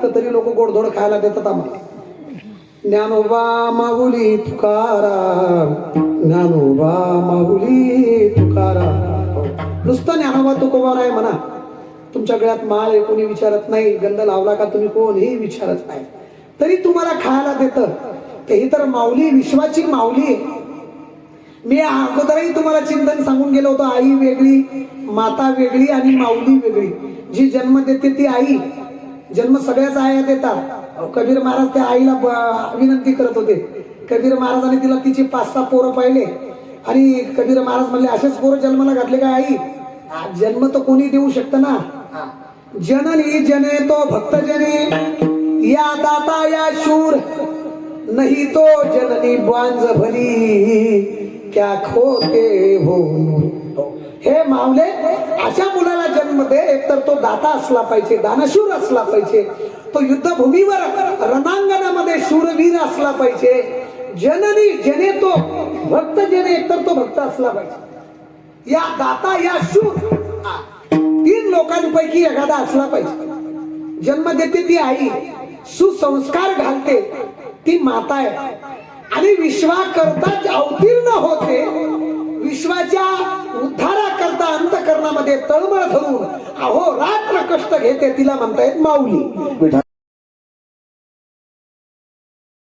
लागतं तरी लोक गोडधोड खायला देतात आम्हाला. ज्ञानोबा माऊली तुकाराम ज्ञानोबा माऊली तुकाराम नुसतं ज्ञानोबा तुकोबा नाही म्हणा. तुमच्या गळ्यात माळ आहे कोणी विचारत नाही गंध लावला का तुम्ही कोणीही विचारत नाही. तरी तुम्हाला खायला देतं. तेही तर माऊली विश्वाची माऊली आहे. मी अगोदरही तुम्हाला चिंतन सांगून गेलो होतो आई वेगळी माता वेगळी आणि माऊली वेगळी. जी जन्म देते ती आई. जन्म सगळ्याच आया देतात. अहो, कबीर महाराज त्या आईला विनंती करत होते. कबीर महाराजांनी तिला तिची पाच सहा पोरं पाहिले. आणि कबीर महाराज म्हणले असेच पोरं जन्माला घातले का आई? जन्म तर कोणी देऊ शकतं ना. जननी जने तो भक्त जने. या दाता या शूर. नहीं तो जननी बांझ भली. क्या खोते हो हे. मावले अशा मुलाला जन्म दे एकतर तो दाता असला पाहिजे दानशूर असला पाहिजे तो युद्धभूमीवर रणांगणामध्ये शूरवीर असला पाहिजे जननी जने तो भक्त जने एकतर तो भक्त असला पाहिजे. या दाता या शूर तीन लोकांपैकी एखादा असला पाहिजे. जन्म देते ती आई सुसंस्कार घालते ती माता आहे. आणि विश्वा करताच अवतीर्ण होते. अंतकरणामध्ये तळमळ धरून अहो रात्र कष्ट घेते तिला म्हणतायत माऊली.